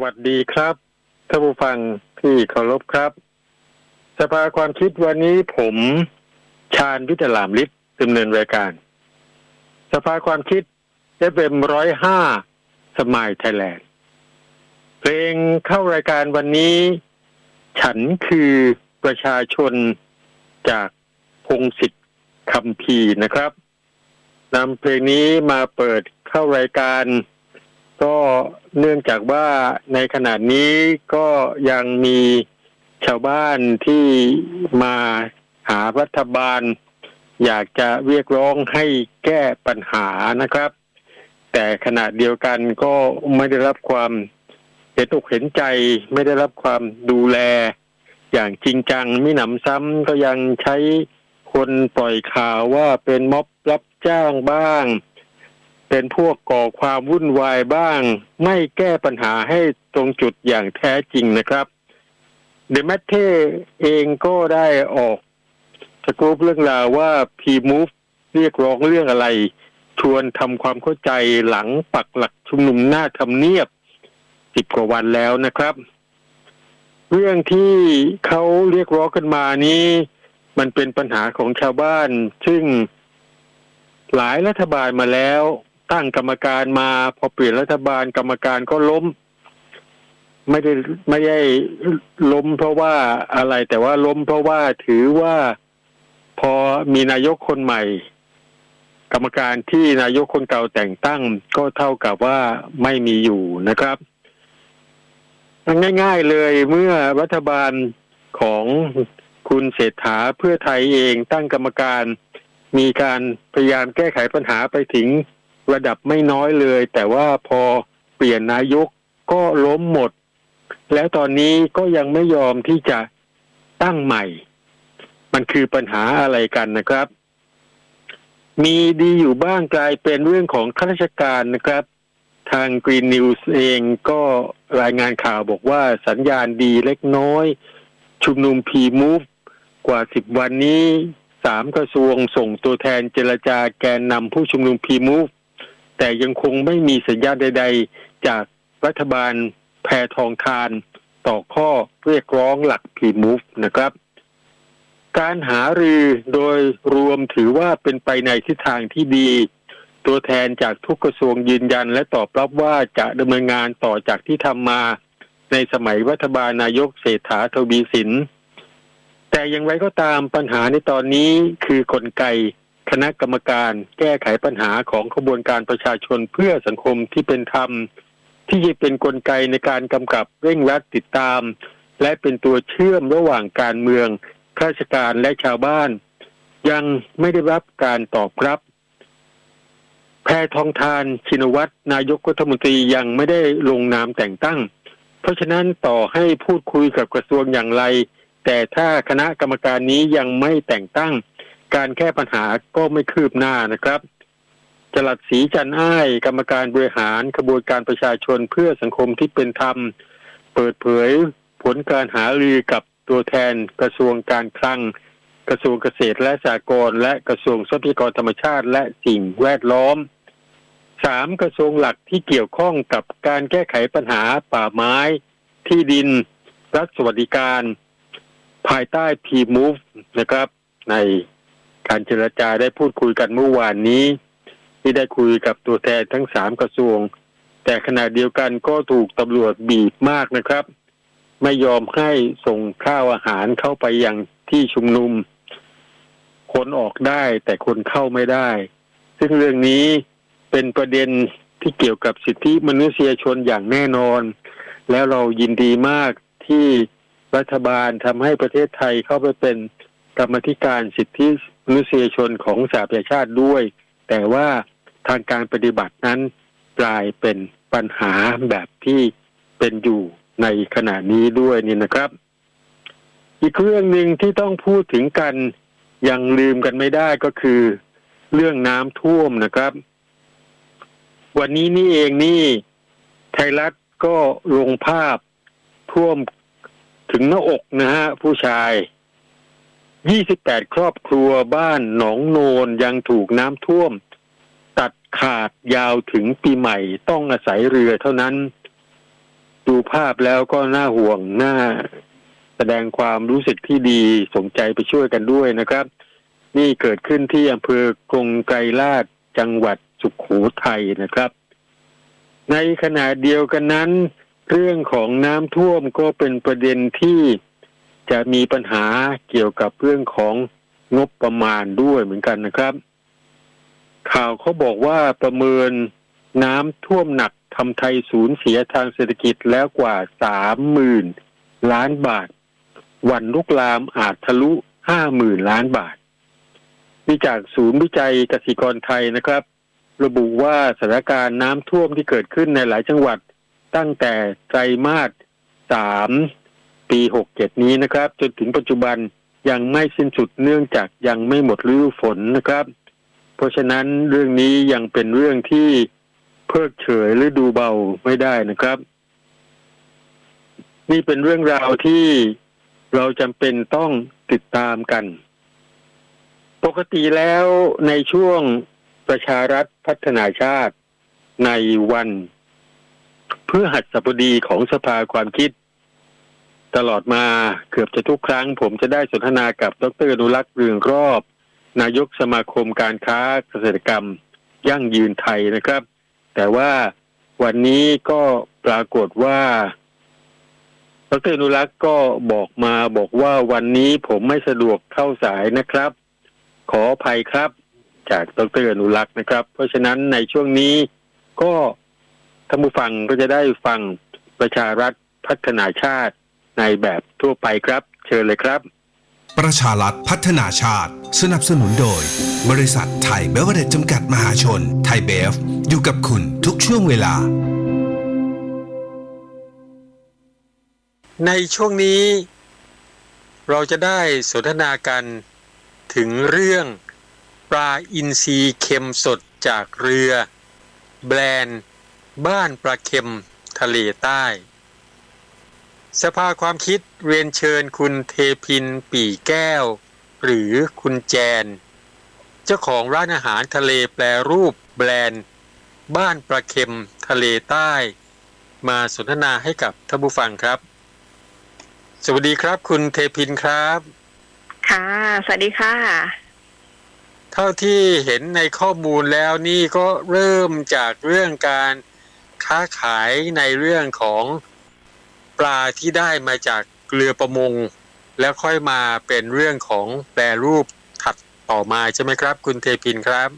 สวัสดีครับท่านผู้ฟังที่เคารพครับ สภาความคิดวันนี้ผมชาญวิทยาลามลิศดำเนินรายการ สภาความคิดได้เป็นร้อยห้าสมัยไทยแลนด์เพลงเข้ารายการวันนี้ ฉันคือประชาชนจากพงศิษฐ์คำพีนะครับนำเพลงนี้มาเปิดเข้ารายการ ก็เนื่องจากว่าในขณะนี้ก็ยังมีชาวบ้านที่มาหารัฐบาล อยากจะเรียกร้องให้แก้ปัญหานะครับ แต่ขณะเดียวกันก็ไม่ได้รับความเห็นอกเห็นใจ ไม่ได้รับความดูแล อย่างจริงจังไม่หนำซ้ำก็ยังใช้คนปล่อยข่าวว่าเป็นม็อบรับจ้างบ้าง เป็นพวกก่อความวุ่นวายบ้าง ไม่แก้ปัญหาให้ตรงจุดอย่างแท้จริงนะครับ เดม t เทเองก็ได้ออกสกูปเรื่องราวว่าพีมูฟเรียกร้องเรื่องอะไร ชวนทำความเข้าใจหลังปักหลักชุมนุมหน้าทำเนียบสิบกว่าวันแล้วนะครับ เรื่องที่เขาเรียกร้องกันมานี้ มันเป็นปัญหาของชาวบ้าน ซึ่งหลายรัฐบาลมาแล้ว ตั้งกรรมการมาพอเปลี่ยนรัฐบาลกรรมการก็ล้ม ไม่ได้ไม่ได้ล้มเพราะว่าอะไร แต่ว่าล้มเพราะว่าถือว่าพอมีนายกคนใหม่ กรรมการที่นายกคนเก่าแต่งตั้ง ก็เท่ากับว่าไม่มีอยู่นะครับง่าย ๆเลยเมื่อรัฐบาลของคุณเศรษฐาเพื่อไทยเองตั้งกรรมการ มีการพยายามแก้ไขปัญหาไปถึง ระดับไม่น้อยเลย แต่ว่าพอเปลี่ยนนายกก็ล้มหมด แล้วตอนนี้ก็ยังไม่ยอมที่จะตั้งใหม่ มันคือปัญหาอะไรกันนะครับ มีดีอยู่บ้างกลายเป็นเรื่องของข้าราชการนะครับ ทาง Green News เองก็รายงานข่าวบอกว่าสัญญาณดีเล็กน้อย ชุมนุมพีมูฟกว่าสิบวันนี้สามกระทรวงส่งตัวแทนเจรจาแกนนำผู้ชุมนุมพีมูฟ แต่ยังคงไม่มีสัญญาณใด ๆ จากรัฐบาลแพทองทานต่อข้อเรียกร้องหลักพีมูฟนะครับ การหารือโดยรวมถือว่าเป็นไปในทิศทางที่ดี ตัวแทนจากทุกกระทรวงยืนยันและตอบรับว่าจะดำเนินงานต่อจากที่ทำมาในสมัยรัฐบาลนายกเศรษฐาทวีสิน แต่อย่างไรก็ตามปัญหาในตอนนี้คือกลไก คณะกรรมการแก้ไขปัญหาของขบวนการประชาชนเพื่อสังคมที่เป็นธรรม ที่จะเป็นนกลไกในการกำกับเร่งรัดติดตาม และเป็นตัวเชื่อมระหว่างการเมืองข้าราชการและชาวบ้าน ยังไม่ได้รับการตอบรับ แพทองทานชินวัตรนายกรัฐมนตรียังไม่ได้ลงนามแต่งตั้ง เพราะฉะนั้นต่อให้พูดคุยกับกระทรวงอย่างไร แต่ถ้าคณะกรรมการนี้ยังไม่แต่งตั้ง การแก้ปัญหาก็ไม่คืบหน้านะครับจลัดศรีจันอ้ายกรรมการบริหารขบวนการประชาชนเพื่อสังคมที่เป็นธรรม เปิดเผยผลการหารือกับตัวแทนกระทรวงการคลัง กระทรวงเกษตรและสหกรณ์และกระทรวงทรัพยากรธรรมชาติและสิ่งแวดล้อมสามกระทรวงหลักที่เกี่ยวข้องกับการแก้ไขปัญหาป่าไม้ ที่ดิน รัฐสวัสดิการ ภายใต้พีมูฟนะครับ ใน การเจรจาได้พูดคุยกันเมื่อวานนี้ ที่ได้คุยกับตัวแทนทั้งสามกระทรวง แต่ขณะเดียวกันก็ถูกตำรวจบีบมากนะครับ ไม่ยอมให้ส่งข้าวอาหารเข้าไปยังที่ชุมนุม คนออกได้แต่คนเข้าไม่ได้ ซึ่งเรื่องนี้เป็นประเด็นที่เกี่ยวกับสิทธิมนุษยชนอย่างแน่นอน แล้วเรายินดีมากที่รัฐบาลทำให้ประเทศไทยเข้าไปเป็นกรรมธิการสิทธิ มนุษยชนของสหประชาชาติด้วย แต่ว่าทางการปฏิบัตินั้นกลายเป็นปัญหาแบบที่เป็นอยู่ในขณะนี้ด้วยนี่นะครับ อีกเรื่องหนึ่งที่ต้องพูดถึงกันยังลืมกันไม่ได้ก็คือ เรื่องน้ำท่วมนะครับ วันนี้นี่เองนี่ ไทยรัฐก็ลงภาพท่วมถึงหน้าอกนะฮะผู้ชาย 28 ครอบครัวบ้านหนองโนนยังถูกน้ำท่วม ตัดขาดยาวถึงปีใหม่ต้องอาศัยเรือเท่านั้น ดูภาพแล้วก็น่าห่วงน่าแสดงความรู้สึกที่ดีสนใจไปช่วยกันด้วยนะครับ นี่เกิดขึ้นที่อำเภอกรงไกรลาดจังหวัดสุขโขทัยนะครับ ในขณะเดียวกันนั้น เรื่องของน้ำท่วมก็เป็นประเด็นที่ จะมีปัญหาเกี่ยวกับเรื่องของงบประมาณด้วยเหมือนกันนะครับ ข่าวเขาบอกว่าประเมินน้ำท่วมหนักทำไทยสูญเสียทางเศรษฐกิจแล้วกว่าสามหมื่นล้านบาท วันลุกลามอาจทะลุห้าหมื่นล้านบาทมีจากศูนย์วิจัยกสิกรไทยนะครับ ระบุว่าสถานการณ์น้ำท่วมที่เกิดขึ้นในหลายจังหวัดตั้งแต่ไตรมาสสาม ปีหกเจ็ดนี้นะครับ จนถึงปัจจุบันยังไม่สิ้นสุดเนื่องจากยังไม่หมดฤดูฝนนะครับ เพราะฉะนั้นเรื่องนี้ยังเป็นเรื่องที่เพิกเฉยหรือดูเบาไม่ได้นะครับ นี่เป็นเรื่องราวที่เราจำเป็นต้องติดตามกัน ปกติแล้วในช่วงประชารัฐพัฒนาชาติในวันเพื่อหัสบดีของสภาความคิด ตลอดมาเกือบจะทุกครั้ง ผมจะได้สนทนากับดรอนุรักษ์เรืองรอบ นายกสมาคมการค้าเกษตรกรรม ยั่งยืนไทยนะครับ แต่ว่าวันนี้ก็ปรากฏว่าดรอนุรักษ์ก็บอกมาบอกว่าวันนี้ผมไม่สะดวกเข้าสายนะครับ ขออภัยครับ จากดรอนุรักษ์นะครับ เพราะฉะนั้นในช่วงนี้ก็ท่านผู้ฟังก็จะได้ฟังประชารัฐพัฒนาชาติ ในแบบทั่วไปครับ เชิญเลยครับ ประชารัฐพัฒนาชาติ สนับสนุนโดย บริษัทไทยเบเวอร์เรจจำกัดมหาชน ไทยเบฟ อยู่กับคุณทุกช่วงเวลา ในช่วงนี้ เราจะได้สนทนากันถึงเรื่องปลาอินทรีเค็มสดจากเรือ แบรนด์ บ้านปลาเค็มทะเลใต้ สภาความคิดเรียนเชิญคุณเทพินปีแก้ว หรือคุณแจน เจ้าของร้านอาหารทะเลแปรรูปแบรนด์ บ้านปลาเค็มทะเลใต้ มาสนทนาให้กับท่านผู้ฟังครับ สวัสดีครับ คุณเทพินครับ ค่ะ สวัสดีค่ะ เท่าที่เห็นในข้อมูลแล้วนี่ก็เริ่มจากเรื่องการค้าขายในเรื่องของ ปลาที่ได้มาจากเรือประมง แล้วค่อยมาเป็นเรื่องของแปรรูปถัดต่อมาใช่ไหมครับ คุณเทพินครับ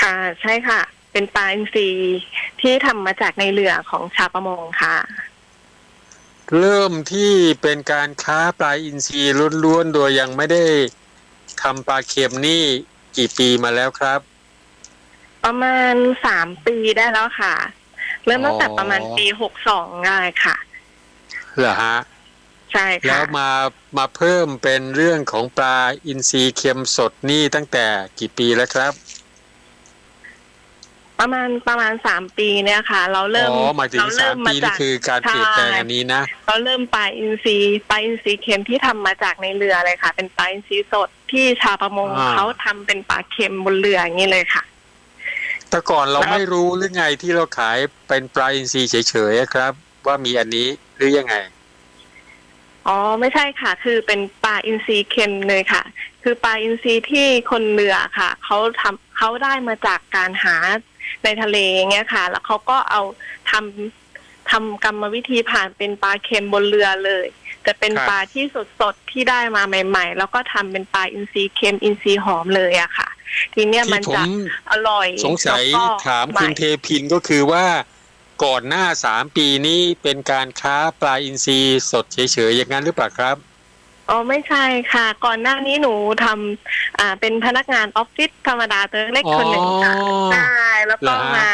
ค่ะใช่ค่ะ เป็นปลาอินทรีที่ทำมาจากในเรือของชาวประมงค่ะ เริ่มที่เป็นการค้าปลาอินทรีล้วนๆโดยยังไม่ได้ทำปลาเค็มนี่กี่ปีมาแล้วครับ ประมาณสามปีได้แล้วค่ะ เริ่มตั้งแต่อ๋อประมาณปีหกสองได้ค่ะ เหรอฮะใช่แล้ค่ะวมามาเพิ่มเป็นเรื่องของปลาอินทรีเค็มสดนี่ตั้งแต่กี่ปีแล้วครับ ประมาณประมาณสามปีเนี่ยค่ะ เราเริ่มอ๋อหมายถึงเราสาเริ่มมปีนี่คือการเปลี่ยนแปลงอันนี้นะเราเริ่มปลาอินทรีปลาอินทรีเค็มที่ทำมาจากในเรือเลยค่ะ เป็นปลาอินทรีสดที่ชาวประมงอ่าเขาทำเป็นปลาเค็มบนเรืออย่างนี้เลยค่ะแต่ก่อนเราแล้วไม่รู้หรือไงที่เราขายเป็นปลาอินทรีเฉยๆอะครับ ว่ามีอันนี้หรือยังไง อ๋อไม่ใช่ค่ะ คือเป็นปลาอินทรีเค็มเลยค่ะ คือปลาอินทรีที่คนเรือค่ะเขาทำเขาได้มาจากการหาในทะเลอย่างเงี้ยค่ะ แล้วเขาก็เอาทำทำกรรมวิธีผ่านเป็นปลาเค็มบนเรือเลยแต่เป็นครับปลาที่สดๆที่ได้มาใหม่ ๆ แล้วก็ทำเป็นปลาอินทรีเค็มอินทรีหอมเลยอะค่ะ ทีเนี้ยมันที่ผจะมอร่อยสงสัยแล้วก็ถามคุณใหเทพินก็คือว่า ก่อนหน้าสามปีนี้เป็นการค้าปลาอินทรีสดเฉยๆอย่างนั้นหรือเปล่าครับอ๋อไม่ใช่ค่ะ ก่อนหน้านี้หนูทำอ่าเป็นพนักงานออฟฟิศธรรมดาตัวเล็กๆคนหนึ่งค่ะอ๋อใช่แล้วก็เหรอฮะมา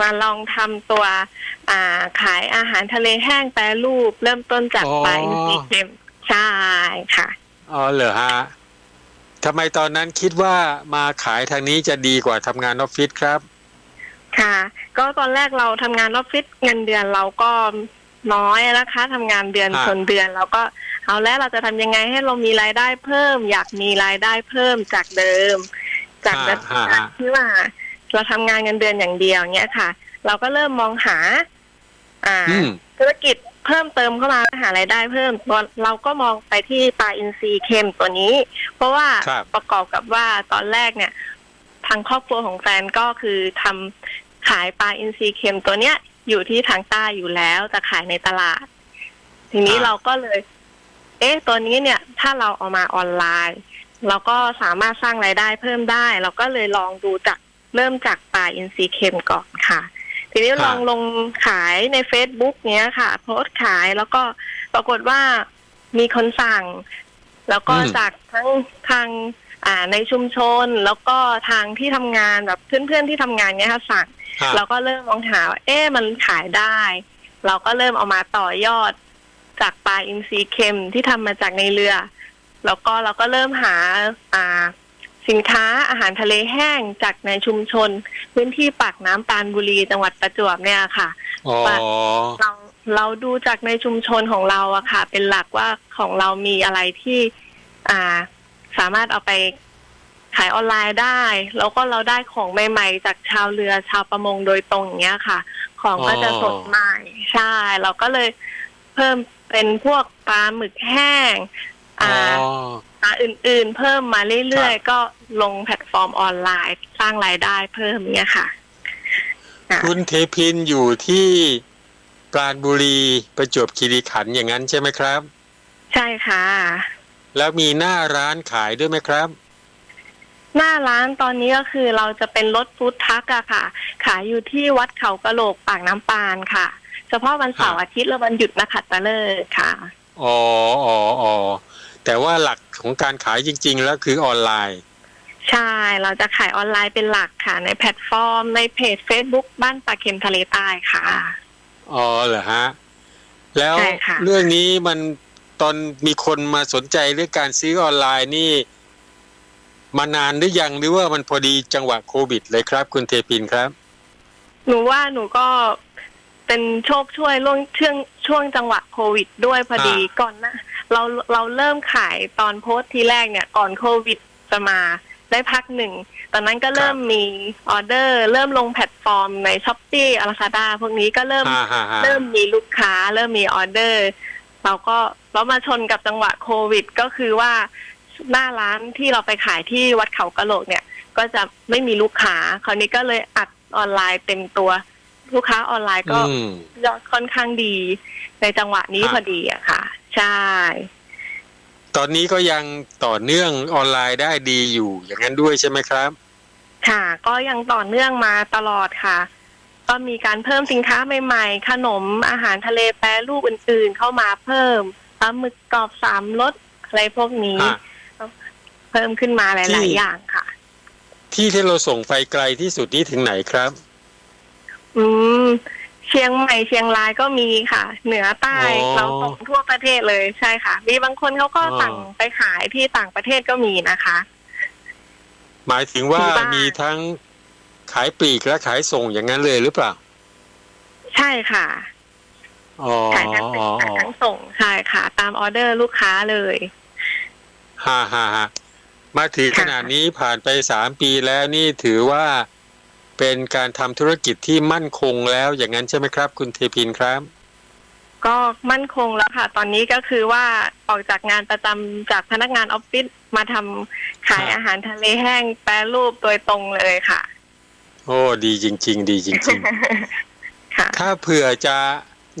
มาลองทำตัวอ่าขายอาหารทะเลแห้งแปรรูป เริ่มต้นจากปลาอินทรีเค็มใช่ค่ะอ๋อเหรอฮะทำไมตอนนั้นคิดว่ามาขายทางนี้จะดีกว่าทำงานออฟฟิศครับ ค่ะ ก็ตอนแรกเราทำงานออฟฟิศเงินเดือนเราก็น้อยนะคะทำงานเดือนฮะชนเดือนเราก็เอาแล้วเราจะทำยังไงให้เรามีรายได้เพิ่ม อยากมีรายได้เพิ่มจากเดิม จากเดิมฮะฮะจากที่ว่า เราทำงานเงินเดือนอย่างเดียวเนี้ยค่ะ เราก็เริ่มมองหา อ่า อืม ธุรกิจเพิ่มเติมเข้ามาหารายได้เพิ่มตัวเราก็มองไปที่ปลาอินทรีย์เค็มตัวนี้ เพราะว่าครับ ประกอบกับว่าตอนแรกเนี่ย ทางครอบครัวของแฟนก็คือทำขายปลาอินทรีย์เค็มตัวเนี้ย อยู่ที่ทางใต้อยู่แล้วแต่ขายในตลาด ทีนี้อ่าเราก็เลย เอ๊ะตัวนี้เนี่ย ถ้าเราเอามาออนไลน์ เราก็สามารถสร้างรายได้เพิ่มได้ เราก็เลยลองดูจากเริ่มจากปลาอินทรีย์เค็มก่อนค่ะ ทีนี้ครับลองลงขายใน Facebook เนี้ยค่ะ โพสต์ขายแล้วก็ปรากฏว่ามีคนสั่ง แล้วก็อืมจากทั้งทาง อ่าในชุมชนแล้วก็ทางที่ทำงานแบบเพื่อนๆที่ทำงานเนี้ยค่ะสั่งฮะเราก็เริ่มมองหาว่าเอ๊ะมันขายได้ เราก็เริ่มเอามาต่อยอดจากปลาอินทรีย์เค็มที่ทำมาจากในเรือ แล้วก็เราก็เริ่มหาอ่าสินค้าอาหารทะเลแห้งจากในชุมชน พื้นที่ปากน้ำปรานบุรีจังหวัดประจวบเนี่ยค่ะอ๋อเราเราดูจากในชุมชนของเราอะค่ะ เป็นหลักว่าของเรามีอะไรที่ อ่า สามารถเอาไปขายออนไลน์ได้ แล้วก็เราได้ของใหม่ ๆ จากชาวเรือชาวประมงโดยตรงอย่างเงี้ยค่ะ ของก็จะสดใหม่ใช่ เราก็เลยเพิ่มเป็นพวกปลาหมึกแห้งอ๋ออ่าปลาอื่น ๆ เพิ่มมาเรื่อยครับๆก็ลงแพลตฟอร์มออนไลน์ สร้างรายได้เพิ่มเนี้ยค่ะค่ะ คุณเทพินอยู่ที่ปราณบุรีประจวบคีรีขันธ์อย่างนั้นใช่ไหมครับ ใช่ค่ะ แล้วมีหน้าร้านขายด้วยไหมครับ หน้าร้านตอนนี้ก็คือเราจะเป็นรถฟู้ดทักอะค่ะ ขายอยู่ที่วัดเขากะโหลกปากน้ำปานค่ะ เฉพาะวันเสาร์ฮะอาทิตย์และวันหยุดนะคะตะเลิกค่ะอ๋ออ๋ออ๋อแต่ว่าหลักของการขายจริง ๆ แล้วคือออนไลน์ ใช่ เราจะขายออนไลน์เป็นหลักค่ะ ในแพลตฟอร์ม ในเพจ Facebook บ้านปลาเค็มทะเลใต้ค่ะ อ๋อเหรอฮะ แล้วใช่ค่ะเรื่องนี้มัน ตอนมีคนมาสนใจเรื่องการซื้อออนไลน์นี่ มานานหรือยังหรือว่ามันพอดีจังหวะโควิด เลยครับ คุณเทพินครับ หนูว่าหนูก็เป็นโชคช่วยล่วงช่วงช่วงจังหวะโควิด ด้วยพอดีอ่าก่อนนะเราเราเริ่มขายตอนโพสต์ทีแรกเนี่ย ก่อนโควิดจะมาได้พักหนึ่ง ตอนนั้นก็เริ่มมีออเดอร์ เริ่มลงแพลตฟอร์มในช้อปปี้อาราคาดาพวกนี้ก็เริ่มฮ่าฮ่าฮ่าเริ่มมีลูกค้า เริ่มมีออเดอร์ เราก็เรามาชนกับจังหวะโควิด ก็คือว่าหน้าร้านที่เราไปขายที่วัดเขากะโหลกเนี่ย ก็จะไม่มีลูกค้า คราวนี้ก็เลยอัดออนไลน์เต็มตัว ลูกค้าออนไลน์ก็อืม ยอดค่อนข้างดี ในจังหวะนี้ครับพอดีอะค่ะ ใช่ ตอนนี้ก็ยังต่อเนื่องออนไลน์ได้ดีอยู่อย่างนั้นด้วยใช่ไหมครับ ค่ะ ก็ยังต่อเนื่องมาตลอดค่ะ ก็มีการเพิ่มสินค้าใหม่ๆ ขนมอาหารทะเลแปรรูปอื่นๆ เข้ามาเพิ่มปลาหมึกกรอบสามรสอะไรพวกนี้ อะ เพิ่มขึ้นมาหที่ลาย ๆ อย่างค่ะ ที่ที่เราส่งไปไกลที่สุดนี่ถึงไหนครับ อืม เชียงใหม่เชียงรายก็มีค่ะ เหนือใต้อ๋อเราส่งทั่วประเทศเลยใช่ค่ะ มีบางคนเขาก็อ๋อ สั่งไปขายที่ต่างประเทศก็มีนะคะ หมายถึงว่าถึงบ้าน มีทั้ง ขายปลีกและขายส่งอย่างนั้นเลยหรือเปล่า ใช่ค่ะอ๋อขายทั้งอ๋อขายทั้งส่งใช่ค่ะ ตามออเดอร์ลูกค้าเลยฮ่าฮ่าฮ่ามาถึงค่ะขนาดนี้ผ่านไปสามปีแล้วนี่ถือว่าเป็นการทำธุรกิจที่มั่นคงแล้วอย่างนั้นใช่ไหมครับ คุณเทพินครับ ก็มั่นคงแล้วค่ะ ตอนนี้ก็คือว่าออกจากงานประจำจากพนักงานออฟฟิศมาทำขายครับอาหารทะเลแห้งแปรรูปโดยตรงเลยค่ะ โอ้ดีจริง ๆ ดีจริงค่ะๆถ้าเผื่อจะ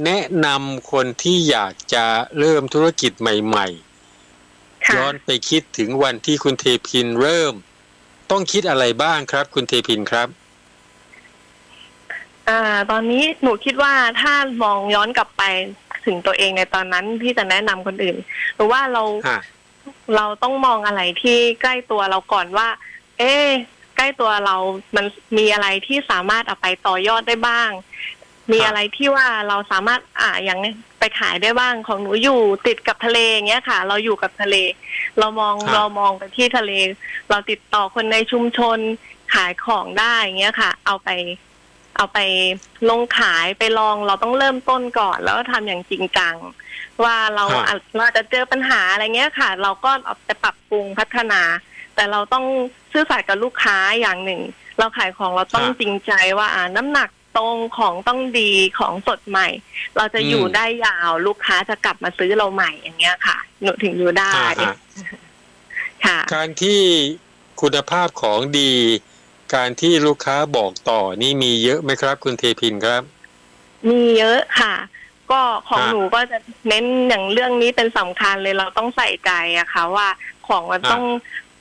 แนะนำคนที่อยากจะเริ่มธุรกิจใหม่ๆค่ะย้อนไปคิดถึงวันที่คุณเทพินเริ่ม ต้องคิดอะไรบ้างครับ คุณเทพินครับอ่าตอนนี้หนูคิดว่าถ้ามองย้อนกลับไปถึงตัวเองในตอนนั้นที่จะแนะนำคนอื่นหรือว่าเราฮะเราต้องมองอะไรที่ใกล้ตัวเราก่อนว่า เอ๊ะใก ล้ตัวเรา มันมีอะไรที่สามารถเอาไปต่อยอดได้บ้าง มีอะไรที่ว่าเราสามารถอ่าอย่างไปขายได้บ้างของหนูอยู่ติดกับทะเลอย่างเงี้ยค่ะ เราอยู่กับทะเล เรามองครับ เรามองไปที่ทะเล เราติดต่อคนในชุมชนขายของได้อย่างเงี้ยค่ะ เอาไป เอาไปลงขายไปลองเราต้องเริ่มต้นก่อน แล้วก็ทำอย่างจริงจัง ว่าเราครับ อาจเราอาจจะเจอปัญหาอะไรเงี้ยค่ะ เราก็เอาไปปรับปรุงพัฒนา แต่เราต้องซื่อสัตย์กับลูกค้าอย่างหนึ่ง เราขายของเราต้องครับจริงใจว่าอ่าน้ำหนักตรงของต้องดีของสดใหม่ เราจะอยู่อืมได้ยาวลูกค้าจะกลับมาซื้อเราใหม่อย่างเงี้ยค่ะ หนูถึงอยู่ได้อ่าฮะค่ะ การที่คุณภาพของดี การที่ลูกค้าบอกต่อนี่มีเยอะไหมครับ คุณเทพินครับ มีเยอะค่ะ ก็ของฮะหนูก็จะเน้นอย่างเรื่องนี้เป็นสำคัญเลยเราต้องใส่ใจอะค่ะว่าของมันฮะต้อง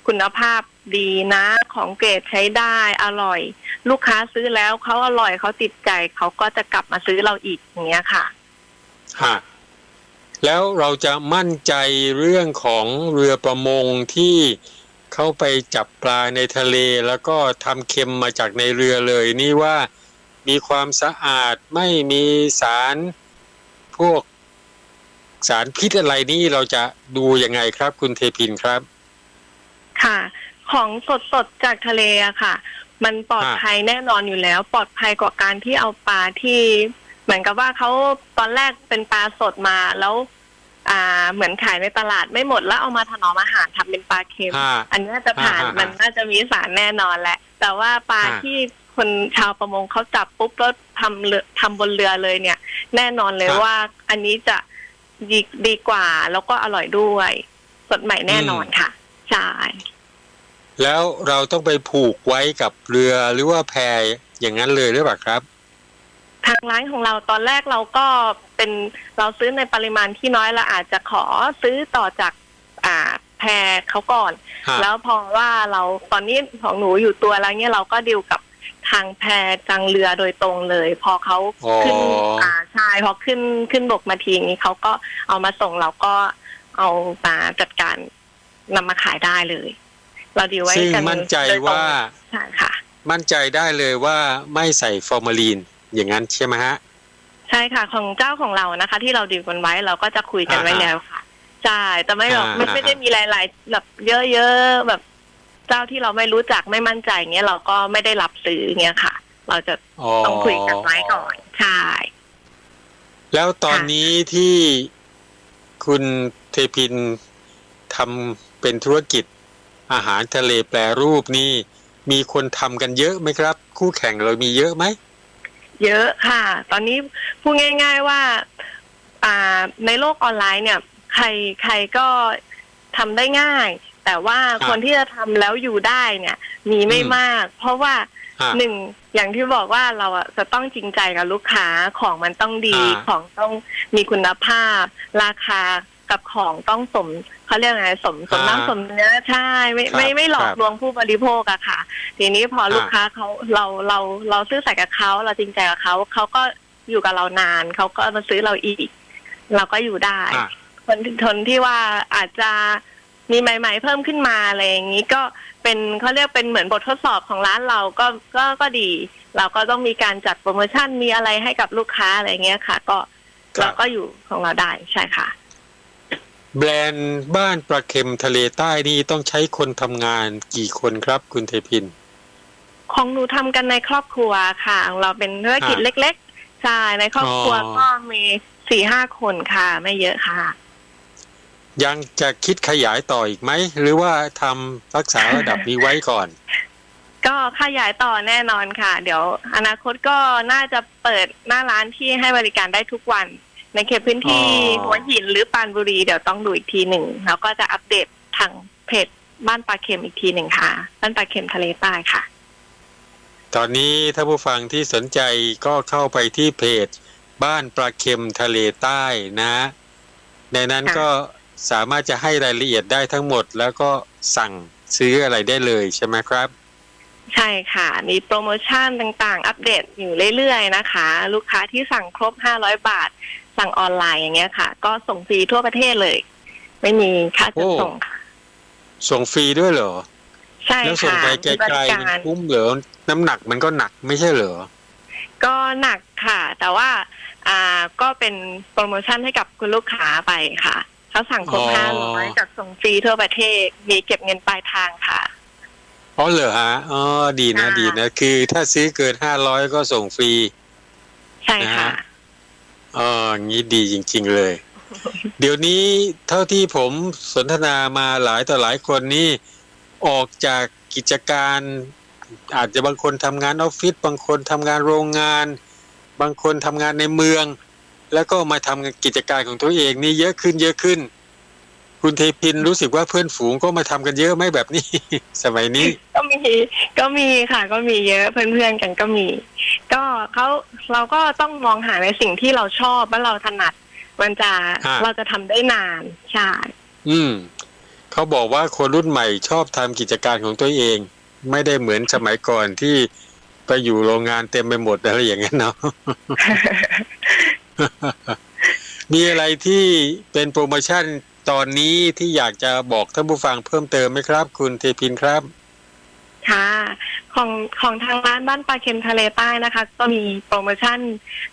คุณภาพดีนะ ของเกรดใช้ได้อร่อย ลูกค้าซื้อแล้วเขาอร่อยเขาติดใจเขาก็จะกลับมาซื้อเราอีกอย่างเงี้ยค่ะฮะแล้วเราจะมั่นใจเรื่องของเรือประมงที่เข้าไปจับปลาในทะเล แล้วก็ทำเค็มมาจากในเรือเลย นี่ว่ามีความสะอาดไม่มีสารพวกสารพิษอะไรนี่เราจะดูยังไงครับ คุณเทพินครับ ค่ะ ของสดสดๆจากทะเลอะค่ะ มันปลอดฮะภัยแน่นอนอยู่แล้ว ปลอดภัยกว่าการที่เอาปลาที่เหมือนกับว่าเขาตอนแรกเป็นปลาสดมาแล้ว อ่า เหมือนขายในตลาดไม่หมดแล้วเอามาถนอมอาหารทำเป็นปลาเค็มฮะอันนี้จะผ่านฮะฮะมันน่าจะมีสารแน่นอนแหละ แต่ว่าปลาฮะที่คนชาวประมงเขาจับปุ๊บแล้วทำเรือทำบนเรือเลยเนี่ย แน่นอนเลยฮะว่าอันนี้จะดีดีกว่าแล้วก็อร่อยด้วย สดใหม่แน่นอนค่ะ ใช่แล้วเราต้องไปผูกไว้กับเรือหรือว่าแพอย่างนั้นเลยหรือเปล่าครับ ทางร้านของเราตอนแรกเราก็เป็นเราซื้อในปริมาณที่น้อยเราอาจจะขอซื้อต่อจากอ่าแพรเขาก่อนฮะแล้วพอว่าเราตอนนี้ของหนูอยู่ตัวแล้วเนี่ยเราก็ดิวกับทางแพทางเรือโดยตรงเลย พอเขาอ๋อขึ้นอ่าใช่พอขึ้นขึ้นบกมาทีนี้เขาก็เอามาส่งเราก็เอามาจัดการ นำมาขายได้เลย เราดีลไว้ซึ่งกันมั่นใจโดยตรงว่า ใช่ค่ะ มั่นใจได้เลยว่าไม่ใส่ฟอร์มาลีนอย่างนั้นใช่ไหมฮะ ใช่ค่ะ ของเจ้าของเรานะคะ ที่เราดีลกันไว้เราก็จะคุยกันไว้อ่าแล้วค่ะใช่แต่ไม่หรอกอ่าไม่ไม่ได้มีหลาย ๆ แบบเยอะๆแบบ เจ้าที่เราไม่รู้จักไม่มั่นใจเงี้ยเราก็ไม่ได้รับซื้อเงี้ยค่ะ เราจะอ๋อต้องคุยกันไว้ก่อนใช่ แล้วตอนนี้ที่คุณเทพินทำ เป็นธุรกิจ อาหารทะเลแปรรูปนี่ มีคนทำกันเยอะไหมครับ คู่แข่งเรามีเยอะไหม เยอะค่ะ ตอนนี้พูดง่าย ๆว่าอ่าในโลกออนไลน์เนี่ย ใครใครก็ทำได้ง่าย แต่ว่าครับคนที่จะทำแล้วอยู่ได้เนี่ย มีไม่อืมมาก เพราะว่าฮะหนึ่งอย่างที่บอกว่าเราอะจะต้องจริงใจกับลูกค้าของมันต้องดีอ่าของต้องมีคุณภาพ ราคา กับของต้องสมเขาเรียกไงสมสมน้ำสมเนื้อใช่ไม่ไม่ไม่หลอกลวงผู้บริโภคอะค่ะ ทีนี้พอลูกค้าเขาเราเราเราซื่อสัตย์กับเขาเราจริงใจกับเขาเขาก็อยู่กับเรานานเขาก็มาซื้อเราอีก เราก็อยู่ได้อะคนคนที่ว่าอาจจะมีใหม่ ๆ เพิ่มขึ้นมาอะไรอย่างนี้ก็เป็นเขาเรียกเป็นเหมือนบททดสอบของร้านเราก็ก็ก็ดี เราก็ต้องมีการจัดโปรโมชั่นมีอะไรให้กับลูกค้าอะไรเงี้ยค่ะ ก็ครับเราก็อยู่ของเราได้ใช่ค่ะ แบรนด์บ้านปลาเค็มทะเลใต้นี่ต้องใช้คนทำงานกี่คนครับคุณเทพิน ของหนูทำกันในครอบครัวค่ะของเราเป็นธุรกิจอ่าเล็กๆใช่ในครอบครัวอ๋อก็มีสี่ห้าคนค่ะ ไม่เยอะค่ะ ยังจะคิดขยายต่ออีกไหม หรือว่าทำรักษาระดับนี้ไว้ก่อน ก็ขยายต่อแน่นอนค่ะ เดี๋ยวอนาคตก็น่าจะเปิดหน้าร้านที่ให้บริการได้ทุกวัน ในเขตพื้นที่อ๋อ หัวหินหรือปรานบุรีเดี๋ยวต้องดูอีกทีหนึ่งแล้วก็จะอัปเดตทางเพจบ้านปลาเค็มอีกทีหนึ่งค่ะ บ้านปลาเค็มทะเลใต้ค่ะ ตอนนี้ถ้าผู้ฟังที่สนใจก็เข้าไปที่เพจ บ้านปลาเค็มทะเลใต้นะ ในนั้นค่ะ ก็สามารถจะให้รายละเอียดได้ทั้งหมด แล้วก็สั่งซื้ออะไรได้เลยใช่ไหมครับ ใช่ค่ะ มีโปรโมชั่นต่างๆ อัปเดตอยู่เรื่อยๆนะคะ ลูกค้าที่สั่งครบ 500 บาท สั่งออนไลน์อย่างเงี้ยค่ะ ก็ส่งฟรีทั่วประเทศเลย ไม่มีค่าจัดโอ้ส่งค่ะ ส่งฟรีด้วยเหรอ ใช่แล้วส่งค่ะไปไกลมีบริๆกามันรคุ้มเหรอน้ำหนักมันก็หนักไม่ใช่เหรอ ก็หนักค่ะ แต่ว่า อ่าก็เป็นโปรโมชั่นให้กับคุณลูกค้าไปค่ะเขาสั่งครบอ๋อห้าร้อยจัดส่งฟรีทั่วประเทศ มีเก็บเงินปลายทางค่ะอ๋อเหรอฮะอ๋อดีนะค่ะดีนะ คือถ้าซื้อเกินห้าร้อยก็ส่งฟรี ใช่ค่ะนะฮะ อ๋องี้ดีจริง ๆเลย เดี๋ยวนี้เท่าที่ผมสนทนามาหลายต่อหลายคนนี่ออกจากกิจการ อาจจะบางคนทำงานออฟฟิศบางคนทำงานโรงงาน บางคนทำงานในเมือง แล้วก็มาทำกิจการของตัวเองนี่เยอะขึ้นเยอะขึ้น คุณเทพินรู้สึกว่าเพื่อนฝูงก็มาทำกันเยอะไหมแบบนี้ สมัยนี้ ก็มีก็มีค่ะ ก็มีเยอะเพื่อนๆกันก็มี ก็เขาเราก็ต้องมองหาในสิ่งที่เราชอบและเราถนัด มันจะอ่าเราจะทำได้นานใช่อืมเขาบอกว่าคนรุ่นใหม่ชอบทำกิจการของตัวเอง ไม่ได้เหมือนสมัยก่อนที่ไปอยู่โรงงานเต็มไปหมดอะไรอย่างนั้นเนาะมีอะไรที่เป็นโปรโมชั่น ตอนนี้ที่อยากจะบอกท่านผู้ฟังเพิ่มเติมไหมครับ คุณเทพินครับ ค่ะ ของของทางร้านบ้านปลาเค็มทะเลใต้นะคะ ก็มีโปรโมชั่น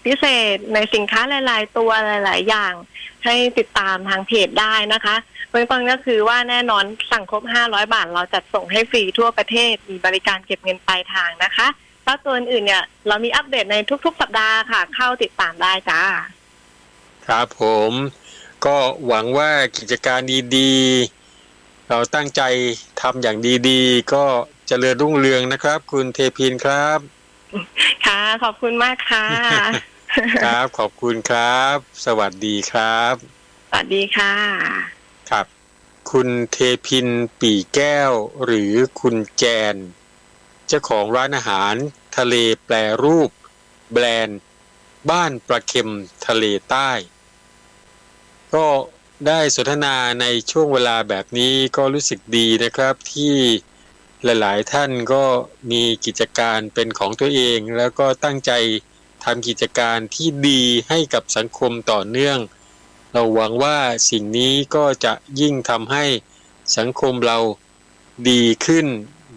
พิเศษในสินค้าหลาย ๆ ตัวหลาย ๆ อย่าง ให้ติดตามทางเพจได้นะคะเบื้องต้นก็คือว่าแน่นอนสั่งครบ 500 บาท เราจัดส่งให้ฟรีทั่วประเทศ มีบริการเก็บเงินปลายทางนะคะถ้าตัวอื่นๆเนี่ย เรามีอัปเดตในทุก ๆ สัปดาห์ค่ะ เข้าติดตามได้จ้า ครับผม ก็หวังว่ากิจการดีๆ เราตั้งใจทำอย่างดีๆ ก็เจริญรุ่งเรืองนะครับ คุณเทพินครับ ค่ะ ขอบคุณมากค่ะ ครับ ขอบคุณครับ สวัสดีครับ สวัสดีค่ะ ครับ คุณเทพินปีแก้ว หรือคุณแจน เจ้าของร้านอาหาร ทะเลแปรรูป แบรนด์ บ้านปลาเค็มทะเลใต้ ก็ได้สนทนาในช่วงเวลาแบบนี้ก็รู้สึกดีนะครับที่หลายๆ ท่านก็มีกิจการเป็นของตัวเอง แล้วก็ตั้งใจทำกิจการที่ดีให้กับสังคมต่อเนื่อง เราหวังว่าสิ่งนี้ก็จะยิ่งทำให้สังคมเราดีขึ้น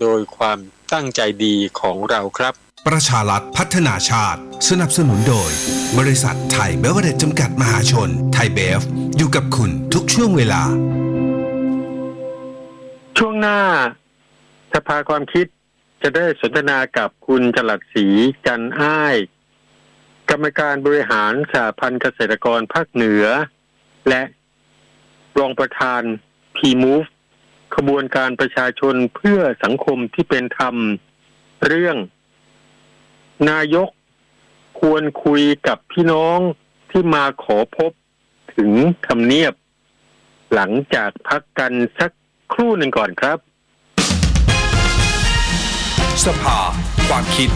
โดยความตั้งใจดีของเราครับ ประชารัฐพัฒนาชาติ สนับสนุนโดย บริษัทไทยเบเวอเรจจำกัดมหาชน ไทยเบฟ อยู่กับคุณทุกช่วงเวลา ช่วงหน้าสภาความคิดจะได้สนทนากับคุณจลัดศรีจันอ้าย กรรมการบริหารสหพันธ์เกษตรกรภาคเหนือ และรองประธาน P-Move ขบวนการประชาชนเพื่อสังคมที่เป็นธรรม เรื่อง นายกควรคุยกับพี่น้องที่มาขอพบถึงทำเนียบ หลังจากพักกันสักครู่หนึ่งก่อนครับ สภา ความคิด